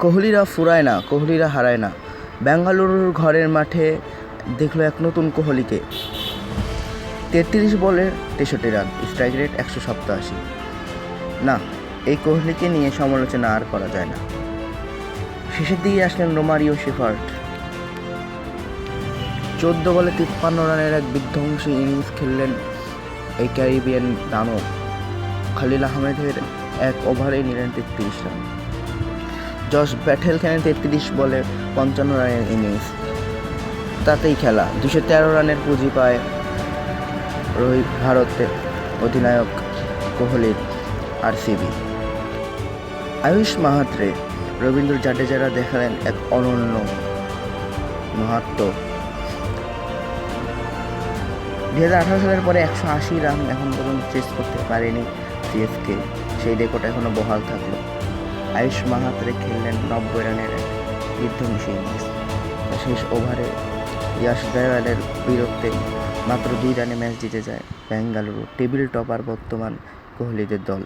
কোহলিরা ফুরায় না, কোহলিরা হারায় না। বেঙ্গালুরুর ঘরের মাঠে দেখল এক নতুন কোহলিকে। তেত্রিশ বলের তেষট্টি রান স্ট্রাইক রেট একশো সপ্তাশি না, এই কোহলিকে নিয়ে সমালোচনা আর করা যায় না। শেষের দিকে আসলেন রোমারিও শেফার্ট চোদ্দ বলে তিপ্পান্ন রানের এক বিধ্বংসী ইনিংস খেললেন এই ক্যারিবিয়ান দানব। খালিল আহমেদের এক ওভারে নিলেন তেত্রিশ রান। জশ ব্যাটেল খেলেন তেত্রিশ বলে পঞ্চান্ন রানের ইনিংস। তাতেই খেলা। দুশো তেরো রানের পুঁজি পায় রোহিত ভারতের অধিনায়ক কোহলির আর আরসিবি। আয়ুষ মাহাত্রে রবীন্দ্র জাডেজারা দেখালেন এক অনন্য মাহাত্ম। দু হাজার আঠারো সালের পরে একশো আশি রান এখন পর্যন্ত চেস করতে পারেনি সিএসকে সেই রেকর্ড এখনও বহাল থাকল। আয়ুষ মাহাত্রে খেললেন নব্বই রানের বিধ্বংসী ইনিংস শেষ ওভারে ইয়াশ দয়ালের বিরুদ্ধে মাত্র দুই রানে ম্যাচ জিতে যায় বেঙ্গালুরু। টেবিল টপার বর্তমান কোহলিদের দল।